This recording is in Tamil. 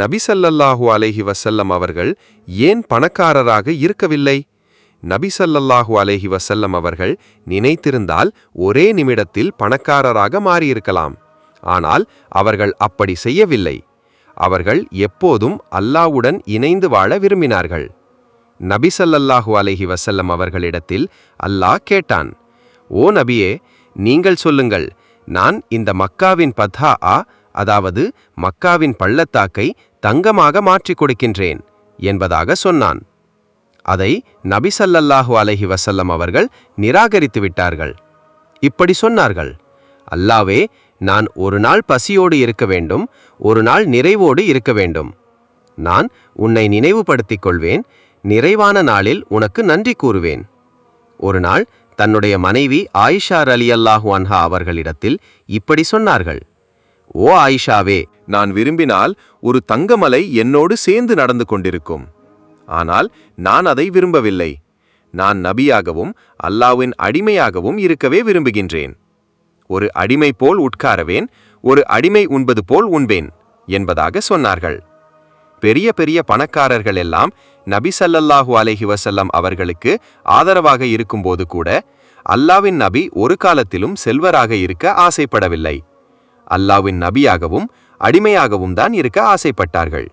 நபிசல்லல்லாஹு அலைஹி வசல்லம் அவர்கள் ஏன் பணக்காரராக இருக்கவில்லை? நபிசல்லல்லாஹு அலேஹி வசல்லம் அவர்கள் நினைத்திருந்தால் ஒரே நிமிடத்தில் பணக்காரராக மாறியிருக்கலாம். ஆனால் அவர்கள் அப்படி செய்யவில்லை. அவர்கள் எப்போதும் அல்லாவுடன் இணைந்து வாழ விரும்பினார்கள். நபிசல்லல்லாஹு அலேஹி வசல்லம் அவர்களிடத்தில் அல்லாஹ் கேட்டான் ஓ நபியே நீங்கள் சொல்லுங்கள் நான் இந்த மக்காவின் பத்தா ஆ அதாவது மக்காவின் பள்ளத்தாக்கை தங்கமாக மாற்றிக் கொடுக்கின்றேன் என்பதாக சொன்னான். அதை நபிசல்லல்லாஹு அலஹி வசல்லம் அவர்கள் நிராகரித்து விட்டார்கள். இப்படி சொன்னார்கள். அல்லாவே நான் ஒரு நாள் பசியோடு இருக்க வேண்டும் ஒரு நாள் நிறைவோடு இருக்க வேண்டும். நான் உன்னை நினைவுபடுத்திக் கொள்வேன் நிறைவான நாளில் உனக்கு நன்றி கூறுவேன். ஒரு நாள் தன்னுடைய மனைவி ஆயிஷா அலி அல்லாஹு அன்ஹா அவர்களிடத்தில் இப்படி சொன்னார்கள். ஓ ஆயிஷாவே நான் விரும்பினால் ஒரு தங்கமலை என்னோடு சேர்ந்து நடந்து கொண்டிருக்கும். ஆனால் நான் அதை விரும்பவில்லை. நான் நபியாகவும் அல்லாவின் அடிமையாகவும் இருக்கவே விரும்புகின்றேன். ஒரு அடிமை போல் உட்காரவேன் ஒரு அடிமை உண்பது போல் உண்பேன் என்பதாக சொன்னார்கள். பெரிய பெரிய பணக்காரர்கள் எல்லாம் நபி சல்லல்லாஹு அலைஹி வசல்லம் அவர்களுக்கு ஆதரவாக இருக்கும்போது கூட அல்லாவின் நபி ஒரு காலத்திலும் செல்வராக இருக்க ஆசைப்படவில்லை. அல்லாவின் நபியாகவும் அடிமையாகவும் தான் இருக்க ஆசைப்பட்டார்கள்.